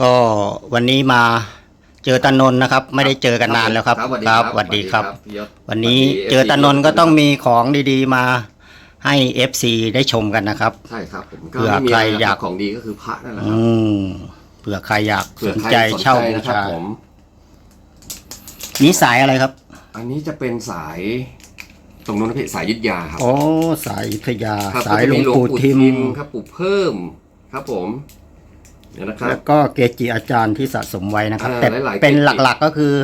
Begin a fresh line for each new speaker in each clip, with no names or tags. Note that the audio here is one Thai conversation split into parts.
ก็วันนี้มาเจอตานนท์นะครับ ไม่ได้เจอกันนานแล้วครับ
สวัสดีครับ
สวัสดีครับ
พี่ยศ
วันนี้
สวัสดี
เจอตานนท์
FC
ก็ต้องมีของดีๆมาให้ FC ได้ชมกันนะครับ
ใช่ครับผมก็
เผื่อ
ไม่มี
ใคร
อะไร
อยาก
ของดีก็คือพระนั่นแหละค
อื
รับ
มเผื่อใครอยาก
เผื่อ
สน
ใคร
ใจ
สน
เช่า
ใจ
บู
นะครับ
ชา
ผม
นี่สายอะไรครับ
อันนี้จะเป็นสายตรงนู้นนะพี่สายยุทธยาครับ
โอ้สายอยุทธยา
ครับ
สาย
ก็จะ
หลว
มี
งปู่ทิม
ครับปู่เพิ่มครับผมเดี๋ยว นะครับ
แล้วก็เกจิอาจารย์ที่สะสมไว้นะครับ
อ่า
แต่
หลายๆ
เป็น
เกจิ
หลักๆก็คือ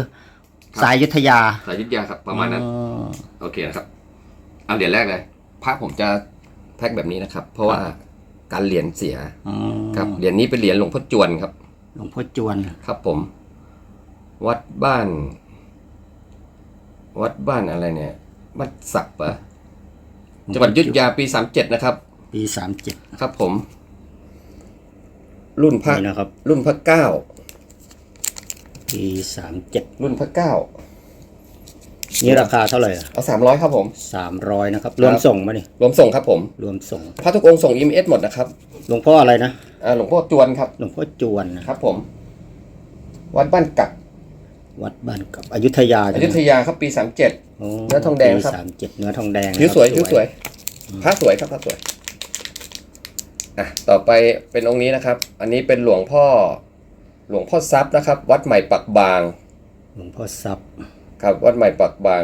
ครับ
สายอยุทธยา
สายยุทธยาครับประมาณนั้น
อ๋อ
โอเคนะครับเอาเหรียญแรกเลยพระผมจะแพ็คแบบนี้นะครับ เพราะว่าการเหรียญเสีย
อืม
ครับเหรียญนี้เป็นเหรียญหลวงพ่อจวนครับ
หลวงพ่อจวน
ครับผม วัดบ้าน วัดบ้านอะไรเนี่ยวัดศักดิ์ปะจังหวัดอยุทธยาปีสามเจ็ดนะครับ
ปีสามเจ็ด
ครับผม รุ่นพระ
นี่นะครับ
รุ่นพระเก้า
ปีสามเจ็ด
รุ่นพระเก้า
นี่ราคาเท่าไหร่
เอาสามร้อยครับผม
สามร้อยนะครับ รวมส่งมาเนี่ย
รวมส่งครับผม
รวมส่ง
พระทุกองค์ส่งอิมเอสหมดนะครับ
หลวงพ่ออะไรนะ
อ่าหลวงพ่อจวนครับ
หลวงพ่อจวนนะ ครับ
ผม วัดบ้านกัก
วัดบ้านกับอยุธยา
อ
ใช่ไหม
ยุธยาครับปีสามเจ็ด
โอ้
เนื้อทองแดงครับ
ปีสามเจ็ดเนื้อทองแดง
ผิวสวย
นะครับ
ผิวสวย พระสวยครับพระสวย อะต่อไปเป็นองค์นี้นะครับ อันนี้เป็นหลวงพ่อหลวงพ่อทรัพย์นะครับ วัดใหม่ปักบาง
หลวงพ่อทรัพย์
ครับ วัดใหม่ปักบาง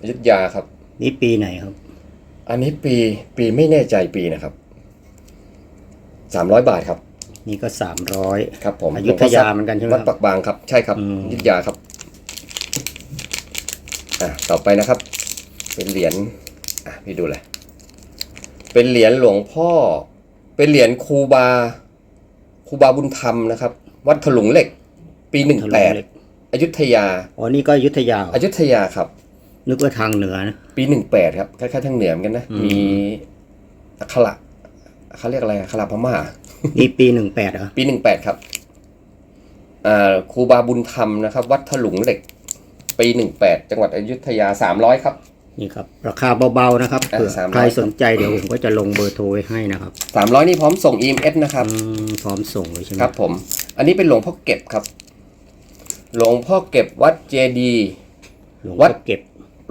อยุธยาครับ
นี่ปีไหนครับ
อันนี้ปีปีไม่แน่ใจปีนะครับสามร้อยบาทครับ
นี่ก็สามร้อย
ครับผม
อยุธยาเหมือนกันใช่ไหม
วัด
ครับ
ปักบางครับใช่ครับ
อืม
อยุธยาครับอะต่อไปนะครับ เป็นเหรียญอะพี่ดูเลยเป็นเหรียญหลวงพ่อ เป็นเหรียญครูบาครูบาบุญธรรมนะครับ วัดถลุงเหล็ก ปีหนึ่ง
ถลุ
แปด
เล็ก
อยุธยา
อ๋อนี่ก็อยุธยา
อยุธยาครับ
นึกว่าทางเหนือนะ
ปีหนึ่งแปดครับคล้ายๆทางเหนือเหมือนกันนะ
อืม
มีอักขระเขาเรียกอะไรอักขระพม่า
นี่ปีหนึ่งแปดเหรอ
ปีหนึ่งแปดครับอ่าครูบาบุญธรรมนะครับ วัดถลุงเหล็ก ปีหนึ่งแปดจังหวัดอยุธยาสามร้อยครับ
นี่ครับ ราคาเบาๆนะครับ
อะ
เผื่อ
300
ใครสนใจเดี๋ยวผมก็จะลงเบอร์โทรไว้ให้นะครับ
สามร้อยนี่พร้อมส่ง EMS นะครับ
อืมพร้อมส่งเลยใช่ไหม
ครับผม อันนี้เป็นหลวงพ่อเก็บครับ หลวงพ่อเก็บวัดเจดีย์
หลวง
วั
พ่อ
ด
เก็บ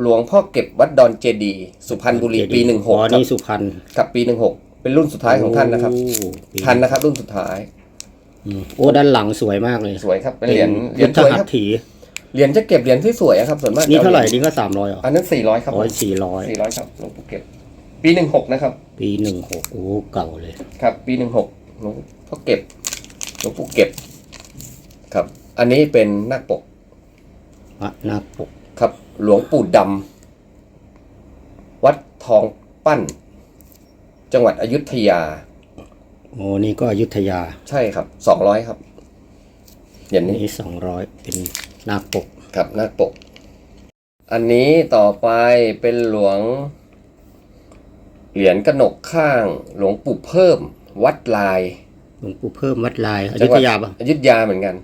หลวงพ่อเก็บวัดดอนเจดีย์สุพรรณบุรีปีหนึ่งหก
อ๋อ
ครับ
นี่สุพรรณ
กับปีหนึ่งหกเป็นรุ่นสุดท้ายของท่านนะครับ
โอ้ปี
ทันนะครับ รุ่นสุดท้าย
อืมโอ้ด้านหลังสวยมากเลย
สวยครับเป็นเหรียญเหรียญ
พุท
ส
ธ
วย
หั
ค
ต
รับ
ถี
เหรียญจะเก็บเหรียญที่สวยอะครับส่วนมาก
นี่เท่าไหร่
จะอ
นี่ก็สามร้อยเหรอ
อันนั้นสี่ร้อยครับ
อ๋อสี่ร้อย
สี่ร้อยครับหลวงพ่อเก็บ ปีหนึ่งหกนะครับ
ปีหนึ่งหกโอ้เก่าเลย
ครับ ปีหนึ่งหกหลวงพ่อเก็บหลวงปู่เก็บ ครับ อันนี้เป็นนาคปก
พระนาคปก
ครับ หลวงปู่ดำวัดทองปั้น จังหวัดอยุธยา
โอ้นี่ก็อยุธยา
ใช่ครับสองร้อยครับเหรียญนี้
นี่สองร้อยเป็น นาคปก
ครับนาคปก อันนี้ต่อไปเป็นหลวง เหรียญกระหนกข้างหลวงปู่เพิ่ม วัดลาย
หลวงปู่เพิ่มวัดลายอ
จั
ยุ
งหวั
ธ
ด
ยาปะ
อยุธยาเหมือนกัน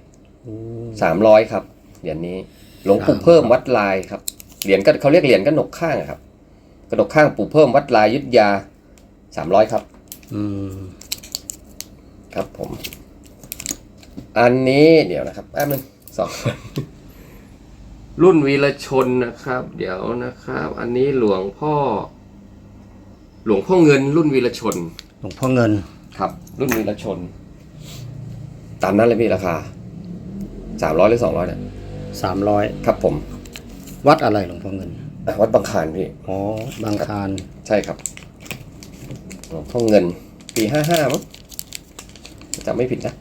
โอ้
สามร้อยครับเหรียญนี้ หลวงปู่
สาม
เพิ่มวัดลายครับเหรียญก็เขาเรียกเหรียญกระหนกข้างอะครับกระหนกข้างปู่เพิ่มวัดลายอยุธยาสามร้อยครับ
อืม
ครับผม อันนี้เดี๋ยวนะครับแป๊บนึง สองรุ่นวีรชนนะครับ เดี๋ยวนะครับ อันนี้หลวงพ่อ หลวงพ่อเงิน รุ่นวีรชน
หลวงพ่อเงิน
ครับ รุ่นวีรชน ตามนั้นเลยพี่ราคาสามร้อยหรือสองร้อยเนี่ย
สามร้อย
ครับผม
วัดอะไรหลวงพ่อเงิน
อะวัดบางคลานพี่
อ๋อบางคาร
ใช่ครับหลวงพ่อเงิน ปีห้าห้ามั้งจำไม่ผิดนะ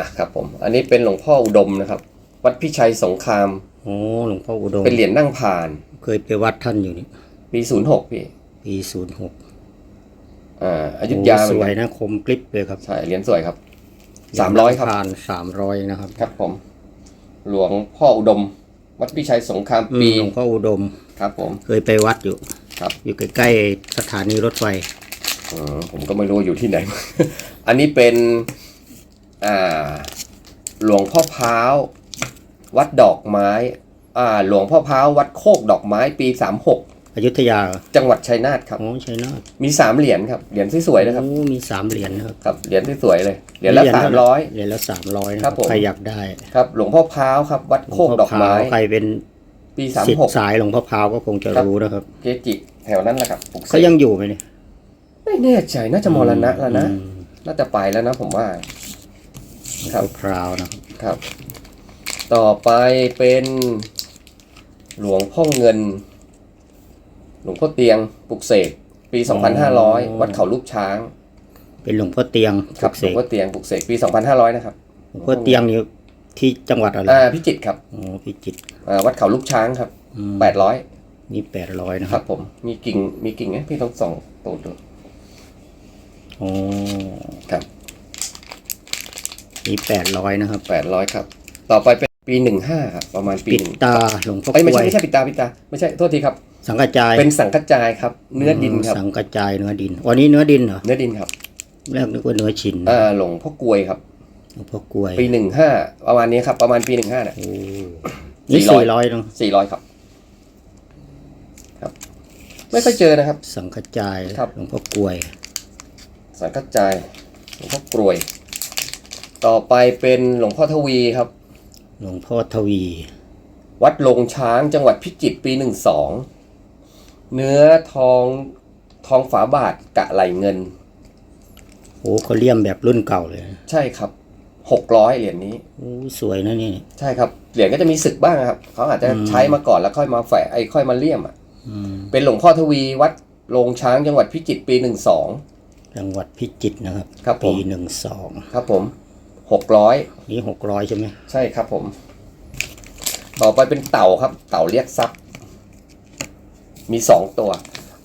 อะครับผม อันนี้เป็นหลวงพ่ออุดมนะครับ วัดพิชัยสงคราม
โอ้หลวงพ่ออุดม
เป็นเหรียญนั่งผ่าน
เคยไปวัดท่านอยู่นี่
ปีศูนย์หกพี่
ปีศูนย์หก
อ่าอยุธยาเห
ส
มือน
วย
กัน
นะคมกริบเลยครับ
ใช่เหรียญสวยครับสามร้อยครับ
ผ่านสามร้อยนะครับ
ครับผม หลวงพ่ออุดม วัดพิชัยสงคราม
อืม
ปี
หลวงพ่ออุดม
ครับผม
เคยไปวัดอยู่
ครับ
อยู่ใกล้ๆสถานีรถไฟ
อืมผมก็ไม่รู้อยู่ที่ไหน อันนี้เป็น อ่าหลวงพ่อพร้าววัดดอกไม้อ่าหลวงพ่อพร้าววัดโคกดอกไม้ปีสามหก
อยุธยาเหรอ
จังหวัดชัยนาทครับ
โอ้ชัยนาท
มีสามเหรียญครับเหรียญที่สวยนะครับ
โอ้มีสามเหรียญนะครับ
ครับเหรียญที่สวยเลยเหรียญละสามร้อย
เหรียญละสามร้อยนะครับ
ผม
ใครอยากได้
ครับ หลวงพ่อพร้าวครับ วัดโคกดอกไม้
หลวงพ่พร้าวใครเป็น
ปีสาม
สิท
หก
ธิ์สายหลวงพ่อพร้าวก็คงจะ
ครับ
รู้นะครับ
เกจิแถวนั้นแหละครับปลุกเส
เขา
ก
ยังอยู่ไหมเนี่ย
ไม่แน่ใจน่าจะมรณะแล้วนะ
อืม
น่าจะไปแล้วนะผมว่า
หลวง
ครั
พ่
บ
อพร้าวนะครับ
ครับ ต่อไปเป็นหลวงพ่อเงิน หลวงพ่อเตียงปลุกเสกปี 2500 วัดเขาลูกช้าง
เป็นหลวงพ่อเตียง
ครับ
ป
ห
ลุ
ลว
ก
ง
เส
พ่อกเตียงปลุกเสกปี 2500 นะครับ
หลวงพ่อเตียงนี่ที่จังหวัดอะไร
อ่าพิจิตรครับ
โอ้พิจิตร
อ่าวัดเขาลูกช้างครับ
อืม
800
นี่แปดร้อยนะ
ค
ค
รั
รั
บบผม มีกิ่งมีกิ่งไหมพี่ต้องส่องตูดดู
โอ้
ครับ
นี่แปดร้อยนะครับ
800ครับ ต่อไปเป็นปี15ครับประมาณปี
ปิด
หนึ่ง
ตาหลวงพ่อ
เอ้ยไม่
กล้
ใช่
วย
ไม่ใช่ปิดตาปิดตาไม่ใช่โทษทีครับ
สังกระจาย
เป็นสังกัจจายครับ เนื้อดินครับ
สังกระจายเนื้อดินวันนี้เนื้อดินเหรอ
เนื้อดินครับ
แรกนึกว่าเนื้อชิ้น
อ่าหลวงพ่อกลวยครับ
หลวงพ่อกล้วย
ปีหนึ่งห้าประมาณนี้ครับ ประมาณปีหนึ่งห้าเนี่ย
โอ้นี่
400
สี่ร้อยเนอะ
สี่ร้อยครับครับ ไม่ค่อยเจอนะครับ
สังกระจาย
ครับ
หลวงพ่อกล้วย
สังกัจจายหลวงพ่อกลวย ต่อไปเป็นหลวงพ่อทวีครับ
หลวงพ่อทวี
วัดลงช้างจังหวัดพิจิตรปีหนึ่งสองเนื้อทองทองฝาบาทกะไหลเงิน
โอ้เขาเลี่ยมแบบรุ่นเก่าเลยนะ
ใช่ครับหกร้อยเหรียญนี้
โอ้สวยนะนี่
ใช่ครับเหรียญก็จะมีศึกบ้างครับเขาอาจจะ
อืม
ใช้มาก่อนแล้วค่อยมาแฝะไอ้ค่อยมาเลี่ยมอะ
อืม
เป็นหลวงพ่อทวีวัดลงช้างจังหวัดพิจิตรปีหนึ่งสอง
จังหวัดพิจิตรนะครับ
ครับผม
ปีหนึ่งสอง
ครับผม หกร้อย
นี่หกร้อยใช่ไหม
ใช่ครับผม ต่อไปเป็นเต่าครับ เต่าเรียกทรัพย์มีสองตัว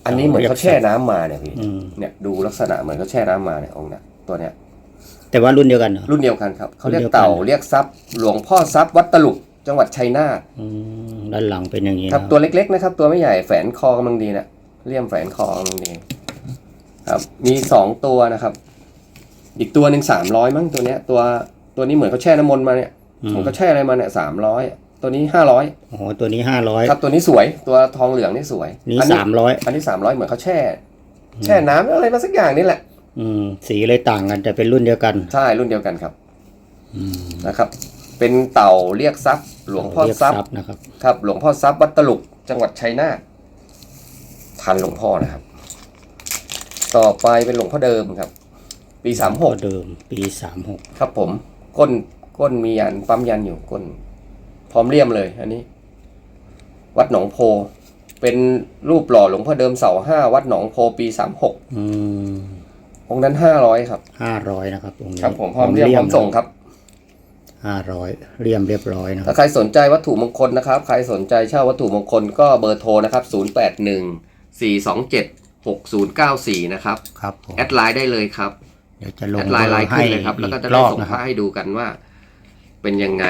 อันนี้เหมือนเขาแช่น้ำมาเนี่ยพี่
อืม
เนี่ยดูลักษณะเหมือนเขาแช่น้ำมาเนี่ยองค์เนี่ยตัวเนี้ย
แต่ว่ารุ่นเดียวกันเหรอ
รุ่นเดียวกันครับเขาเรียก
รุ่นเดียวกัน
เต่าเรียกทรัพย์หลวงพ่อทรัพย์วัดตลุกจังหวัดชัยนาท
อืมด้านหลังเป็นอย่างนี้
ครับ
นะ
ตัวเล็กๆนะครับ ตัวไม่ใหญ่แฝนคอกำลังดีนะเลี่ยมแฝนคอกำลังดี ครับ มีสองตัวนะครับ อีกตัวหนึ่งสามร้อยมั้งตัวเนี้ย ตัวตัวนี้เหมือนเขาแช่น้ำมนต์มาเนี่ย
อื
เห
ม
มือนเขาแช่อะไรมาเนี่ยสามร้อยตัวนี้ห้าร้อย
โอ้โหตัวนี้ห้าร้อย
ครับตัวนี้สวยตัวทองเหลืองนี่สวย
นี่
อั
สามร้อย
อันนี้สามร้อยเหมือนเขาแช่ แช่น้ำอะไรมาสักอย่างนี่แหละ
อืมสีเลยต่างกันแต่เป็นรุ่นเดียวกัน
ใช่รุ่นเดียวกันครับ
อืม
นะครับ เป็นเต่าเรียกทรัพย์หลวงพ่อ
เรียก
ทรัพย์
นะครับ
ครับ หลวงพ่อทรัพย์วัดตลุกจังหวัดชัยนาททันหลวงพ่อนะครับ ต่อไปเป็นหลวงพ่อเดิมครับ ปีสามห
ก็
ก
เดิม ปีสามหก
ครับผม ก้นก้นมียันปั๊มยันอยู่ก้น พร้อมเลี่ยมเลย อันนี้ วัดหนองโพ เป็นรูปหล่อหลวงพ่อเดิมเสาห้าวัดหนองโพปีสามหก
อืม
องค์นั้นห้าร้อยครับ
ห้าร้อยนะครับตรงนี้
ครับ ผมพร้อมเรียมพร้อมส่งครับ
ห้าร้อยเรียมเรียบร้อยนะค
ถ้า
รับ
ใครสนใจวัตถุมงคลนะครับ ใครสนใจเช่าวัตถุมงคลก็เบอร์โทรนะครับ081 427 6094นะครับ
ครับผม
แอดไลน์ได้เลยครับ
เดี๋ยวจะลง
แอดไลน์ไลน์
ให้
ขึ้นเลยครับ แล้วก็จะ
อี
ได้
รอบ
ส่ง
นะค
พ
รับ
ระให้ดูกันว่า เป็นยังไง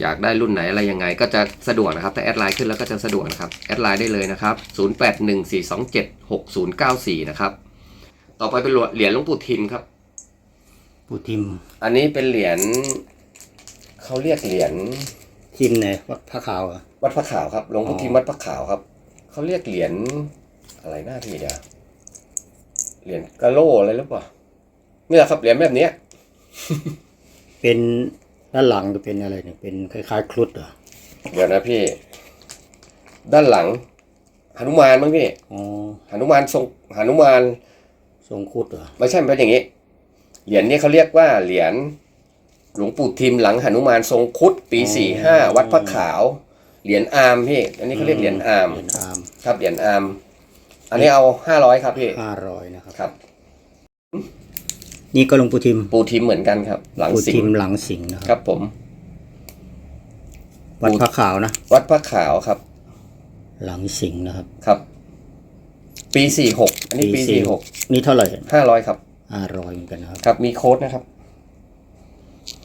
อยากได้รุ่นไหนอะไรยังไง ก็จะสะดวกนะครับถ้าแอดไลน์ขึ้นแล้วก็จะสะดวกนะครับแอดไลน์ได้เลยนะครับ081 427 6094นะครับต่อไปเป็นเหรียญหลวงปู่ทิมครับ
ปูทิม
อันนี้เป็นเหรียญเขาเรียกเหรียญ
ทิมไหนวัดพระขาวเหรอ
วัดพระขาวครับหลวงปู่
อ๋อ
ทิมวัดพระขาวครับเขาเรียกเหรียญอะไรหน้าที่เดียวเหรียญกะโหลอะไรหรือเปล่า เนี่ยครับเหรียญแบบเนี้ย
เป็นด้านหลังจะเป็นอะไรเนี่ยเป็นคล้ายๆครุฑเหรอ
เดี๋ยวนะพี่ ด้านหลังหนุมานมั้งพี่
อ๋อ
หนุมานทรงหนุมาน
ทรงครุฑเหรอ
ไม่ใช่มันเป็นอย่างนี้ เหรียญนี้เขาเรียกว่าเหรียญหลวงปู่ทิมหลังหนุมานทรงคุดปีสี่ห้าวัดพระขาว เหรียญอาร์มพี่อันนี้เขาเรียกเหรียญอาร์ม
เหรียญอาร์ม
ครับเหรียญอาร์มอันนี้เอาห้าร้อยครับพี่
ห้าร้อยนะครับ
ครับ
นี่ก็หลวงปู่ทิม
ปูทิมเหมือนกันครับ หลัง
ปู่
สิ
ทิ
ง
ม
ห์
หลังสิงห์นะค
ครับรับผม
วัดพระขาวนะ
วัดพระขาวครับ
หลังสิงห์นะครับ
ครับ ปีสี่หกอันนี้ปีสี่หก
นี่เท่าไหร่
ห้าร้อยครับ
ห้าร้อยเหมือนกันนะครับ
ครับ มีโค้ดนะครับ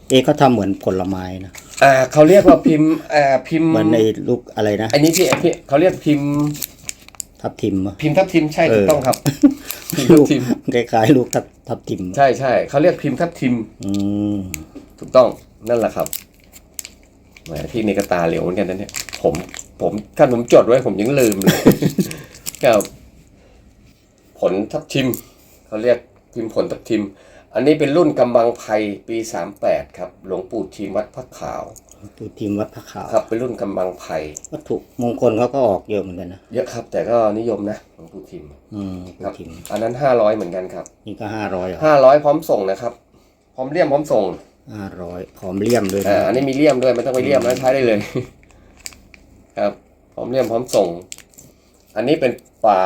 เอ๊ะเขาทำเหมือนผลไม้นะ
อ่าเขาเรียกว่าพิมพ์อ่าพิมพ์
เหมือนในลูกอะไรนะ
อันนี้พี่พี่เขาเรียกพิมพ์
ทับทิมอะ
พิมพ์ทับทิมใช่
เออ
ถูกต้องครับ พิมพ์ทั
ลู
บ
ก
ทิม
คล้ายๆลูกทับทับทิม
ใช่ใช่เขาเรียกพิมพ์ทับทิม
อืม
ถูกต้องนั่นแหละครับแหมพี่นี่ก็ตาเหลวเหมือนกันนะเนี่ยผมผมถ้าผมจดไว้ผมยังลืมเลยกับผลทับทิมเขาเรียกพิมพ์ผลทับทิม อันนี้เป็นรุ่นกำบังไพรปี 38 ครับ หลวงปู่ทิมวัดพระขาว
ปูทีมวัดพระขาว
ครับเป็นรุ่นกำบังไพร
วัตถุมงคลเขาก็ออกเยอะเหมือนกันนะ
เยอะครับ แต่ก็นิยมนะหลวงปู่ทิม
อืมปู
ครับ
ทีม
อันนั้น500เหมือนกันครับ
นี่ก็ห้าร้อยอะ
500พร้อมส่งนะครับ พร้อมเลี่ยมพร้อมส่ง
ห้าร้อยพร้อมเลี่ยมด้วย
อ่า
นะ
อันนี้มีเลี่ยมด้วยไม่ต้องไปเลี่ยมแล้วใช้ได้เลย ครับพร้อมเลี่ยมพร้อมส่ง อันนี้เป็นปลา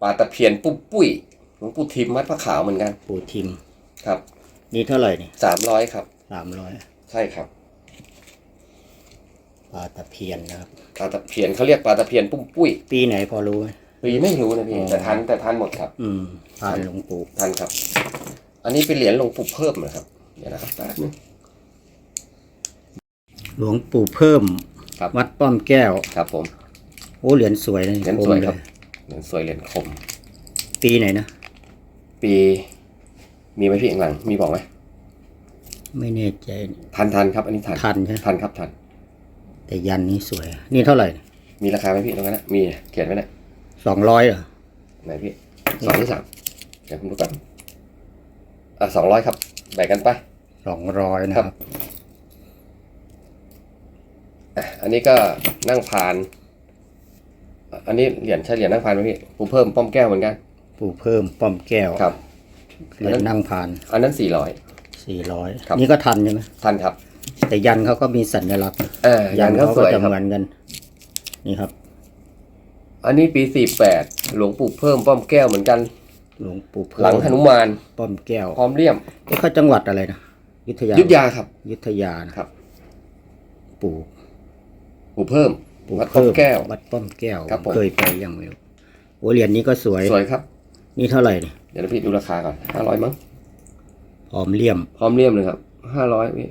ปลาตะเพียนปุ้มปุ้ยหลวงปู่ทิมวัดพระขาวเหมือนกัน
ปูทีม
ครับ
นี่เท่าไหร่นี่
สามร้อยครับ
สามร้อย
ใช่ครับ
ป ลาตะเพียนนะครับ
ปลาตะเพียนเขาเรียกปลาตะเพียนปุ้มปุ้ย
ปีไหนพอรู้ไหม
ปีไม่รู้นะพี่
อ๋อ
แต่ทันแต่ทันหมดครับ
อืมพานหลวงปู่
ทันครับ อันนี้เป็นเหรียญหลวงปู่เพิ่มนะครับเดี๋ยวนะครับแป๊บนึง
หลวงปู่เพิ่ม
ครับ
วัดป้อมแก้ว
ครับผม
โอ้เหรียญสวยนะ
เหรียญ
คม
สวย
เล
ครับ เหรียญสวยเหรียญคม
ปีไหนนะ
ปี มีไหมพี่ข้างหลัง มีบอกไหม
ไม่แน่ใจ
ทันทันครับ อันนี้ทัน
ทันใช่ไหม
ทันครับทัน
แต่ยันนี้สวย นี่เท่าไหร่
มีราคาไหมพี่ตรงนั้นนะมีเขียนไว้นะ
สองร้อยเหรอ
ไหนพี่สองหรือสามเดี๋ยวผมดูก่อนอะสองร้อยครับ แบ่งกันไป
สองร้อยนะ
ค
ค
รั
รับบ
อะอันนี้ก็นั่งพานอะอันนี้เหรียญใช่เหรียญนั่งพานไหมพี่ปู่เพิ่มป้อมแก้วเหมือนกัน
ปู่เพิ่มป้อมแก้ว
ครับ
เหรียญนั่งพาน
อันนั้นสี่ร้อย
สี่ร้อย
ครับ
นี่ก็ทันใช่ไหม
ทันครับ
แต่ยันเขาก็มีสัญลักษณ์
เออยันเขาส
ก็
วย
จะ
ครับ
เหมือนกัน นี่ครับ
อันนี้ปีสี่แปดหลวงปู่เพิ่มป้อมแก้วเหมือนกัน
หลวงปู่เพิ่ม
หลังหนุมาน
ป้อมแก้ว
พร้อมเลี่ยม
เอ๊ะเขาจังหวัดอะไรนะยุทธยา
ยุทธยาครับ
ยุทธยานะครับ ปู่
ปู่เพิ่ม
ปู่
วัดป้อ
เพิ่
ม
ม
แก้ว
วัดป้อมแก้ว
ครับผม
เคยไปยังไม่รู้โอ้เหรียญนี้ก็สวย
สวยครับ
นี่เท่าไหร่นี่
เดี๋ยวพี่ดูราคาก่อนห้าร้อยมั้ง
หอมเลี่ยม
พร้อมเลี่ยมเลยครับห้าร้อยพี่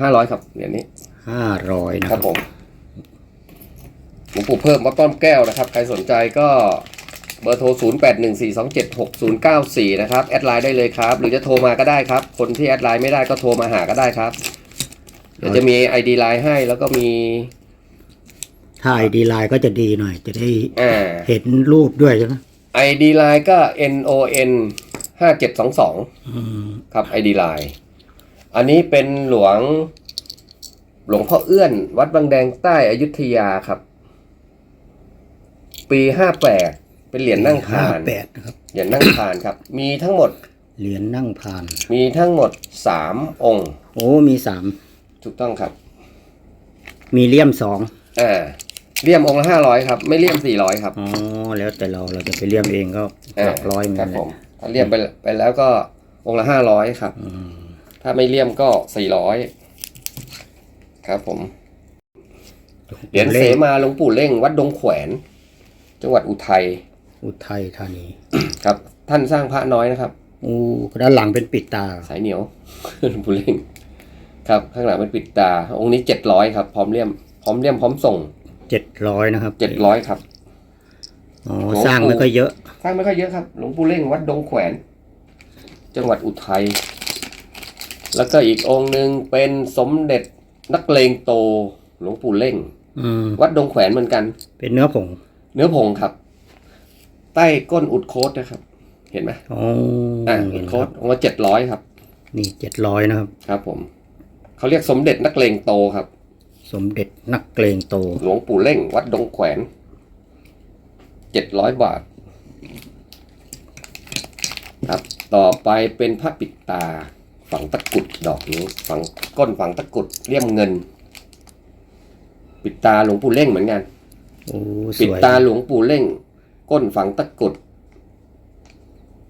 ห้าร้อยครับเหรียญนี้
ห้าร้อยนะ
ค
ค
รั
รั
บบผมหลวงปู่เพิ่มวัดป้อมแก้วนะครับ ใครสนใจก็เบอร์โทร 0 8 1 4 2 7 6 0 9 4 นะครับ แอดไลน์ได้เลยครับ หรือจะโทรมาก็ได้ครับ คนที่แอดไลน์ไม่ได้ก็โทรมาหาก็ได้ครับ เดี๋ยวจะมี ID ไลน์ให้แล้วก็มี
ถ้าไอดีไลน์ก็จะดีหน่อย จะได้
อ่า
เห็นรูปด้วยใช่ไหม
ID ไลน์ก็ NON 5722
อืม
ครับ ID ไลน์ อันนี้เป็นหลวงหลวงพ่อเอื้อน วัดบางแดงใต้อยุธยาครับ ปี58เป็นเหรียญนั่งพาน
แปดนะครับ
เหรียญนั่งพานครับ มีทั้งหมด
เหรียญนั่งพาน
มีทั้งหมด3องค์
โอ้มีสาม
ถูกต้องครับ
มีเลี่ยมสอง
อ่าเลี่ยมองค์ละ500ครับ ไม่เลี่ยม400ครับ
อ๋อแล้วแต่เราเราจะไปเลี่ยมเองก็หลักร้อยเหมือน
ค
กั
รั
น
บ
แห
ผ
ละ
มถ้าเลี่ยมไปไปแล้วก็องค์ละ500ครับ
อืม
ถ้าไม่เลี่ยมก็400ครับผมเหรียญเสมาหลวงปู่เล่ง วัดดงแขวน จังหวัดอุทัย
อุทัยธานี
ครับ ท่านสร้างพระน้อยนะครับ
อู้ด้านหลังเป็นปิดตา
สายเหนียวหลวงปู่เล่ง ครับ ข้างหลังเป็นปิดตา องค์นี้เจ็ดร้อยครับ พร้อมเลี่ยม พร้อมเลี่ยมพร้อมส่ง
เจ็ดร้อยนะครับ
เจ็ดร้อยครับ
อ๋อ
หลวงปู่
สร้างไม่ค่อยเยอะ
สร้างไม่ค่อยเยอะครับ หลวงปู่เล่งวัดดงแขวน จังหวัดอุทัย แล้วก็อีกองค์หนึ่งเป็นสมเด็จนักเลงโตหลวงปู่เล่ง
อืม
วัดดงแขวนเหมือนกัน
เป็นเนื้อผง
เนื้อผงครับ ใต้ก้นอุดโคตนะครับ เห็นไหม
อ๋อ
อ่า
เห็
อุ
น
ด
ค
โค
รั
ต
บ
องค์ละเจ็ดร้อยครับ
นี่เจ็ดร้อยนะครับ
ครับ ผมเขาเรียกสมเด็จนักเลงโตครับ
สมเด็จนักเกรงโต
หลวงปู่เล่ง วัดดงแขวนเจ็ดร้อยบาท ครับ ต่อไปเป็นพระปิดตา ฝังตะกรุดดอกนี้ฝังก้นฝังตะกรุดเลี่ยมเงิน ปิดตาหลวงปู่เล่งเหมือนกัน
โอ้ส
ปิด
วย
ตาหลวงปู่เล่ง ก้นฝังตะกรุด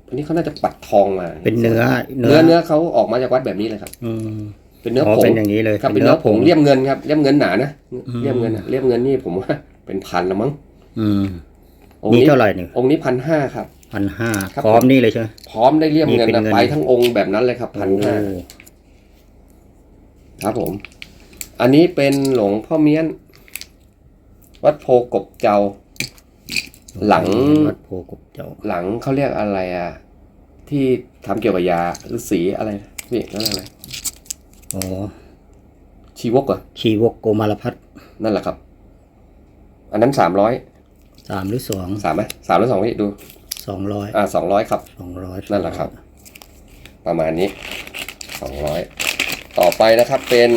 อันนี้เขาน่าจะปัดทองมา
เป็นเนื้อ
เนื้อเนื้อเขาออกมาจากวัดแบบนี้เลยครับ
อืม
เป็นเนื้อ
อ๋อ
ผง
เป็นอย่างนี้เลย
ครับเป็นเนื้อผงเลี่ยมเงินครับเลี่ยมเงินหนานะ
อืม
เลี่ยมเงินอะเลี่ยมเงินนี่ผมว่าเป็นพันละมั้ง
อืม
องค์
นี่
นี้
เท่าไหร่นี่
องค์นี้พันห้าครับ
พันห้า
ครับ
พร้อมนี่เลยใช่ไหม
พร้อมได้เลี่ยมเงิน
นี่เป็
นะ
นเงิน
ไปทั้งองค์แบบนั้นเลยครับพันห้า
โอ้
ครับผม อันนี้เป็นหลวงพ่อเมียน วัดโพกบเจ้า หลัง
วัดโพกบเจ้า
หลังเขาเรียกอะไรอะ ที่ทำเกี่ยวกับยาหรือสีอะไรนี่นั่นอะไร
อ๋อ
ชีวกเหรอะ
ชีวกโกมารพัฒน์
นั่นแหละครับ อันนั้นสามร้อย
สามหรือสอง
สามไหมสามหรือสองพี่ดู
สองร้อย
อ่าสองร้อยครับ
สองร้อย
นั่นแหละครับ ประมาณนี้สองร้อยต่อไปนะครับเป็น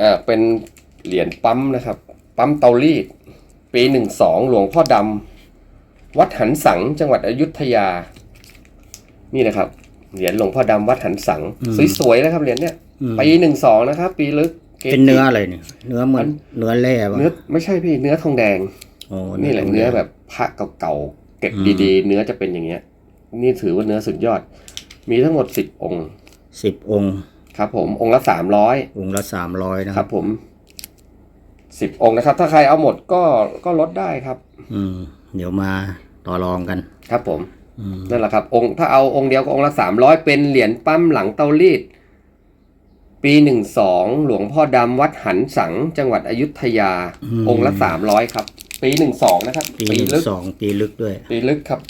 อ่าเป็นเหรียญปั๊มนะครับ ปั๊มเตารีด ปีหนึ่งสองหลวงพ่อดำวัดหันสังจังหวัดอยุธยา นี่นะครับเหรียญหลวงพ่อดำวัดหันสัง สวยๆนะครับเหรียญเนี้ย
อืม
ปีหนึ่งสองนะครับ ปีลึกกจิ
เป็นเนื้ออะไรเนี่ย เนื้อเหมือนเนื้อแร่ปะ
เนื้อไม่ใช่พี่เนื้อทองแดง
โอ้
นี่แหละเนื้อแบบพระเก่าๆเก็บดีๆ เนื้อจะเป็นอย่างเงี้ย นี่ถือว่าเนื้อสุดยอด มีทั้งหมดสิบองค์
สิบองค์
ครับ ผมองค์ละสามร้อย
องค์ละสามร้อยนะ
ค
ค
รั
รั
บบผมสิบองค์นะครับ ถ้าใครเอาหมดก็ก็ลดได้ครับ
อืม เดี๋ยวมาต่อรองกัน
ครับผม
อืม
นั่นแหละครับ องค์ถ้าเอาองค์เดียวก็องค์ละสามร้อยเป็นเหรียญปั้มหลังเตารีดปีหนึ่งสองหลวงพ่อดำวัดหันสัง จังหวัดอยุธยา องค์ละสามร้อยครับ ปีหนึ่งสองนะครับ
ปีหนึ่ง
ลึก
สองปีลึกด้วย
ปีลึกครับ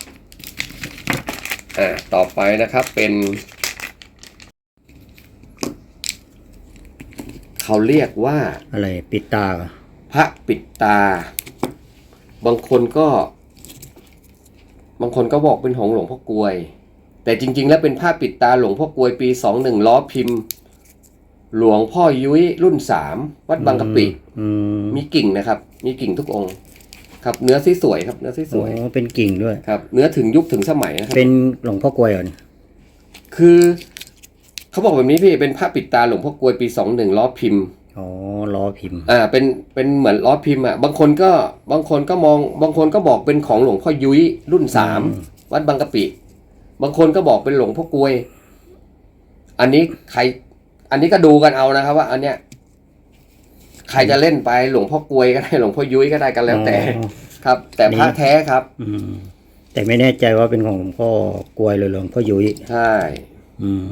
อ่า ต่อไปนะครับเป็น เขาเรียกว่า
อะไร ปิดตาเหรอ
พระปิดตา บางคนก็ บางคนก็บอกเป็นของหลวงพ่อกลวย แต่จริง ๆ แล้วเป็นผ้าปิดตาหลวงพ่อกลวยปีสองหนึ่งล้อพิมพ์หลวงพ่อยุ้ยรุ่นสามวัดบางกะปิ
อืม
มีกิ่งนะครับ มีกิ่งทุกองค์ ครับเนื้อสวยๆครับเนื้อสวย
อ๋อเป็นกิ่งด้วย
ๆครับ เนื้อถึงยุคถึงสมัยนะครับ
เป็นหลวงพ่อกลวยเหรอเนี่ย
คือเขาบอกแบบนี้พี่เป็นผ้าปิดตาหลวงพ่อกลวยปีสองหนึ่งล้อพิมพ์
อ๋อล้อพิมพ์
อ่า เป็นเป็นเหมือนล้อพิมพ์อะบางคนก็บางคนก็มอง บางคนก็บอกเป็นของหลวงพ่อยุ้ยรุ่นสาม
อืม
วัดบางกะปิบางคนก็บอกเป็นหลวงพ่อกลวย อันนี้ใคร อันนี้ก็ดูกันเอานะครับ ว่า อันเนี้ย ใครจะเล่นไปหลวงพ่อกลวยก็ได้หลวงพ่อยุ้ยก็ได้กันแล้วแต่
อ๋อ
ครับ แต่พระแท้ครับ
อืมแต่ไม่แน่ใจว่าเป็นของหลวงพ่อกลวยหรือหลวงพ่อยุ้ย
ใช่
อืม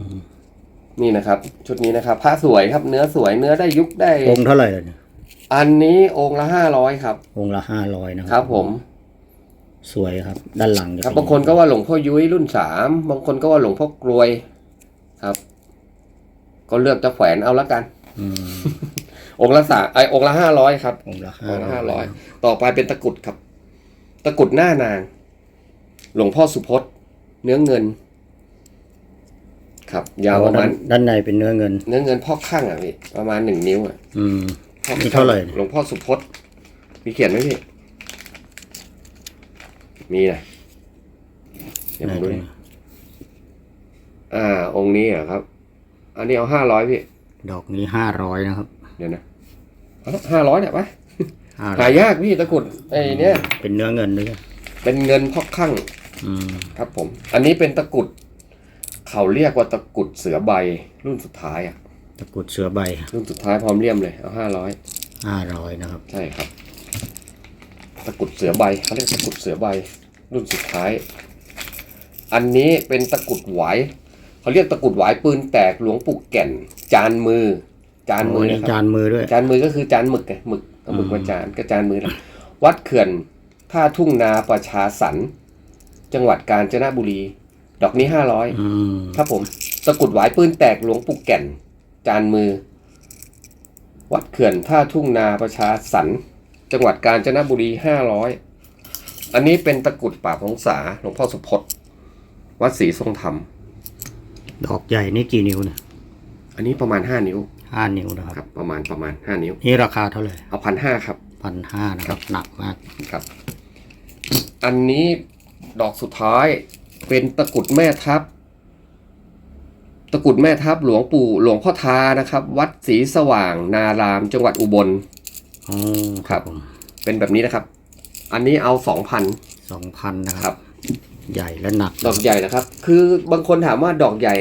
นี่นะครับ ชุดนี้นะครับผ้าสวยครับเนื้อสวยเนื้อได้ยุคได้
องค์เท่าไหร่ล่ะเนี่ย
อันนี้องค์ละห้าร้อยครับ
องค์ละห้าร้อยนะค
ครับ ผม
สวยครับ ด้านหลังจะ
ครับ
เป็
บางคนก็ว่าหลวงพ่อยุ้ยรุ่นสามบางคนก็ว่าหลวงพ่อกลวยครับ ก็เลือกจะแขวนเอาละกัน
อืม
องค์ละสามไอองค์ละห้าร้อยครับ
องค์ละ
องค์ละ
ห้า
ห้า
ร้
ร้
อ
อยยต่อไปเป็นตะกรุดครับ ตะกรุดหน้านาง หลวงพ่อสุพจน์ เนื้อเงิน ครับ ยาวประมาณ
ด้านในเป็นเนื้อเงิน
เนื้อเงินพ่อข้างอะพี่ประมาณหนึ่งนิ้วอะ
อืม
พ่อ
นี่เท่าไหร่
หลวงพ่อสุพจน์มีเขียนไหมพี่ มีนะเดี๋ยวผมดูดิอ่า องค์นี้เหรอครับ อันนี้เอาห้าร้อยพี่
ดอกนี้ห้าร้อยนะครับ
เดี๋ยวนะ ห้าร้อยเนี่ยปะ
ห้าร้
หา
อย
ยากพี่ตะกรุดไอ้เนี่ย
เป็นเนื้อเงินด้วย
เป็นเงินพ่อข้าง
อืม
ครับผม อันนี้เป็นตะกรุด เขาเรียกว่าตะกรุดเสือใบรุ่นสุดท้ายอะ
ตะกรุดเสือใบ
รุ่นสุดท้ายพร้อมเลี่ยมเลยเอาห้าร้อย
ห้าร้อยนะครับ
ใช่ครับ ตะกรุดเสือใบเขาเรียกตะกรุดเสือใบ รุ่นสุดท้าย อันนี้เป็นตะกรุดหวายเขาเรียกตะกรุดหวายปืนแตกหลวงปู่แก่น จานมือ จานมือ
โอ้นี่
นะครับ
จานมือด้วย
จานมือก็คือจานหมึกไงหมึกเอาหมึก
อืม
มาจานก็จานมือแหละวัดเขื่อนท่าทุ่งนาประชาสรรค์จังหวัดกาญจนบุรี ดอกนี้ห้าร้อย
อืม
ครับผมตะกรุดหวายปืนแตกหลวงปู่แก่น จานมือ วัดเขื่อนท่าทุ่งนาประชาสรรค์จังหวัดกาญจนบุรีห้าร้อยอันนี้เป็นตะกรุดป่าบพงษาหลวงพ่อสุพจน์วัดศรีทรงธรรม
ดอกใหญ่นี่กี่นิ้วเนี่ย
อันนี้ประมาณห้านิ้ว
ห้านิ้วนะครับ
ครับ ประมาณประมาณห้านิ้ว
นี่ราคาเท่าไหร่
เอาพันห้าครับ
พันห้านะครับ หนักมาก
ครับ อันนี้ดอกสุดท้ายเป็นตะกรุดแม่ทัพ ตะกรุดแม่ทัพหลวงปู่หลวงพ่อทานะครับ วัดศรีสว่างนาราม จังหวัดอุบล
อ๋อ
ครับ
ผม
เป็นแบบนี้นะครับ อันนี้เอาสองพัน
สองพันนะค
ครั
รับ บ ใหญ่และหนัก
ดอกใหญ่นะครับ คือบางคนถามว่าดอกใหญ่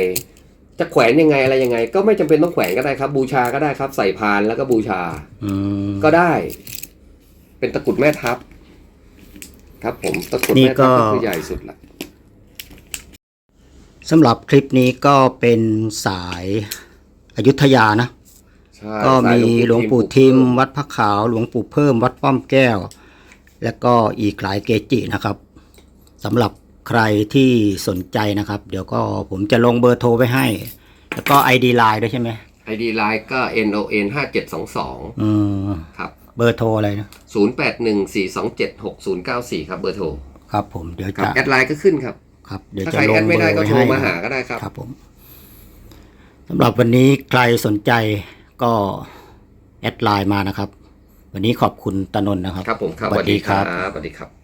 จะแขวนยังไงอะไรยังไง ก็ไม่จำเป็นต้องแขวนก็ได้ครับ บูชาก็ได้ครับ ใส่พานแล้วก็บูชา
อืม
ก็ได้ เป็นตะกรุดแม่ทัพ ครับ ผมตะกรุด
นี่
แม่
ก็
ทัพก็คือใหญ่สุดละ
สำหรับคลิปนี้ก็เป็นสายอยุธยานะ
ใช่
ก็มี
สาย
หลวงปู่ทิม วัดพระขาวหลวงปู่เพิ่มวัดป้อมแก้ว และก็อีกหลายเกจินะครับสำหรับ ใครที่สนใจนะครับ เดี๋ยวก็ผมจะลงเบอร์โทรไว้ให้ แล้วก็ ID ไลน์ด้วยใช่ไหม
ไอ ID Line ก็ NON ห้าเจ็ดสองสอง
อืม
ครับ
เบอร์โทรอะไรนะ
ศูนย์แปดหนึ่งสี่สองเจ็ดหกศูนย์เก้าสี่ครับเบอร์โทร
ครับ ผมเดี๋ยว
ครับ
จะ
แอดไลน์ก็ขึ้นครับ
ครับ เดี๋ยว
ถ้า
จะ
ใคร
ล
แองดไม่ได้ก็
เบอ
โทร
ว้ให้
มาหาก็ได้ครับ
ครับผมสำหรับวันนี้ใครสนใจก็แอดไลน์มานะครับ วันนี้ขอบคุณตานนท์นะครับ
ครับผมครับ
สวัสดีครับ
สวัสดีครับ